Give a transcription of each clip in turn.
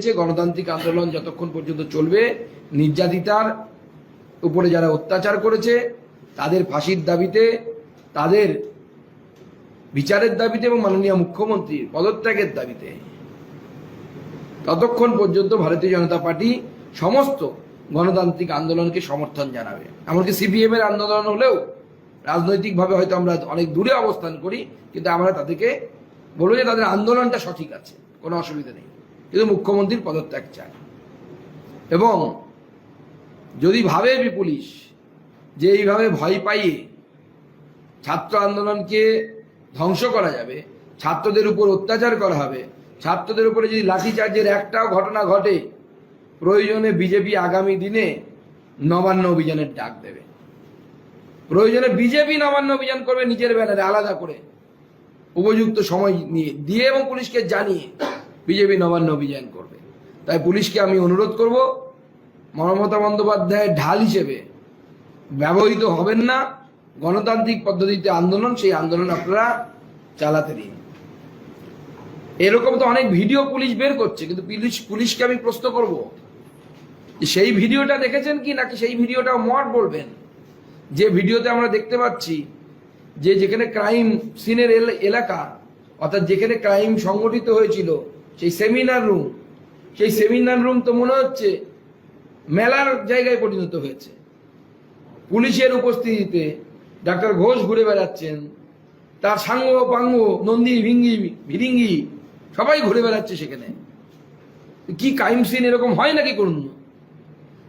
দিয়েছে গণতান্ত্রিক আন্দোলন যতক্ষণ পর্যন্ত চলবে, নির্যাতিতার উপরে যারা অত্যাচার করেছে, তাদের ফাঁসির দাবিতে, তাদের বিচারের দাবিতে এবং মাননীয় মুখ্যমন্ত্রীর পদত্যাগের দাবিতে। ততক্ষণ পর্যন্ত ভারতীয় জনতা পার্টি সমস্ত গণতান্ত্রিক আন্দোলনকে সমর্থন জানাবে। এমনকি সিপিএম এর আন্দোলন হলেও রাজনৈতিকভাবে হয়তো আমরা অনেক দূরে অবস্থান করি, কিন্তু আমরা তাদেরকে বলব যে তাদের আন্দোলনটা সঠিক আছে, কোনো অসুবিধা নেই। কিন্তু মুখ্যমন্ত্রীর পদত্যাগ চায় এবং যদি ভাবে বি পুলিশ যে এইভাবে ভয় পাইয়ে ছাত্র আন্দোলনকে ধ্বংস করা যাবে, ছাত্রদের উপর অত্যাচার করা হবে, ছাত্রদের উপরে যদি লাঠিচার্জের একটাও ঘটনা ঘটে, প্রয়োজনে বিজেপি আগামী দিনে নবান্ন অভিযানের ডাক দেবে। প্রয়োজনে বিজেপি নবান্ন অভিযান করবে নিজের ব্যানারে আলাদা করে উপযুক্ত সময় নিয়ে, দিয়ে এবং পুলিশকে জানিয়ে বিজেপি নবান্ন অভিযান করবে। তাই পুলিশকে আমি অনুরোধ করব, মমতা বন্দ্যোপাধ্যায়ের ঢাল হিসেবে ব্যবহৃত হবেন না, গণতান্ত্রিক পদ্ধতিতে আন্দোলন, সেই আন্দোলন আপনারা চালাতে দিন। এরকম তো অনেক ভিডিও পুলিশ বের করছে, কিন্তু পুলিশ, পুলিশকে আমি প্রশ্ন করব সেই ভিডিওটা দেখেছেন কি নাকি সেই ভিডিওটা মট বলবেন? যে ভিডিওতে আমরা দেখতে পাচ্ছি যে যেখানে ক্রাইম সিনের এলাকা, অর্থাৎ যেখানে ক্রাইম সংগঠিত হয়েছিল সেই সেমিনার রুম সেই সেমিনার রুম তো মনে হচ্ছে মেলার জায়গায় পরিণত হয়েছে। পুলিশের উপস্থিতিতে ডাক্তার ঘোষ ঘুরে বেড়াচ্ছেন, তার সাঙ্গ পাঙ্গ, নন্দী ভিঙ্গি, ভিরিঙ্গি, সবাই ঘুরে বেড়াচ্ছে সেখানে। কি ক্রাইম সিন এরকম হয় নাকি করুন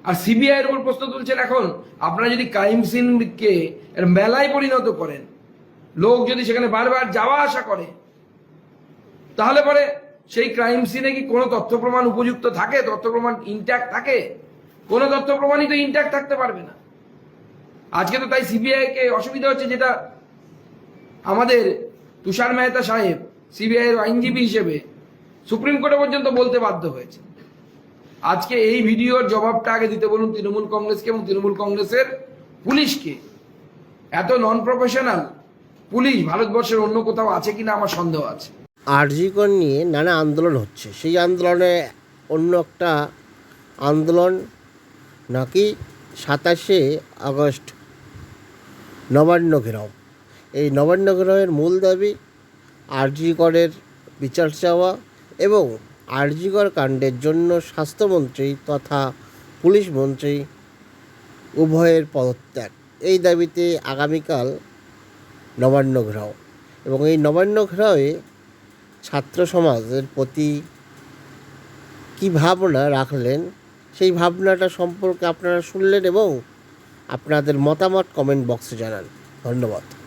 আর সিবিআই এর উপর প্রশ্ন তুলছেন এখন, আপনারা যদি ক্রাইম সিনকে মেলায় পরিণত করেন, লোক যদি সেখানে বারবার যাওয়া আসা করে, তাহলে পরে সেই ক্রাইম সিনে কি কোনো তথ্য প্রমাণ উপযুক্ত থাকে? তথ্য প্রমাণ ইনট্যাক্ট থাকে? কোনো তথ্য প্রমাণই তো ইনট্যাক্ট থাকতে পারবে না। আজকে তো তাই সিবিআই কে অসুবিধা হচ্ছে যেটা আমাদের তুষার মেহতা সাহেব সিবিআই এর আইনজীবী হিসেবে সুপ্রিম কোর্টে পর্যন্ত বলতে বাধ্য হয়েছে। আজকে এই ভিডিওর জবাবটা আগে দিতে বলুন তৃণমূল কংগ্রেসকে এবং তৃণমূল কংগ্রেসের পুলিশকে। এত নন প্রফেশনাল পুলিশ ভারতবর্ষের অন্য কোথাও আছে কিনা আমার সন্দেহ আছে। আরজিকর নিয়ে নানা আন্দোলন হচ্ছে। সেই আন্দোলনে অন্য একটা আন্দোলন নাকি সাতাশে আগস্ট নবান্ন ঘেরাও। এই নবান্ন ঘেরাওয়ের মূল দাবি আরজিকরের বিচার চাওয়া এবং আরজিকর কাণ্ডের জন্য স্বাস্থ্যমন্ত্রী তথা পুলিশ মন্ত্রী উভয়ের পদত্যাগ। এই দাবিতে আগামীকাল নবান্ন ঘেরাও। এবং এই নবান্ন ঘেরাওয়ে ছাত্র সমাজের প্রতি কী ভাবনা রাখলেন? সেই ভাবনাটা সম্পর্কে আপনারা শুনলেন এবং আপনাদের মতামত কমেন্ট বক্সে জানান। ধন্যবাদ।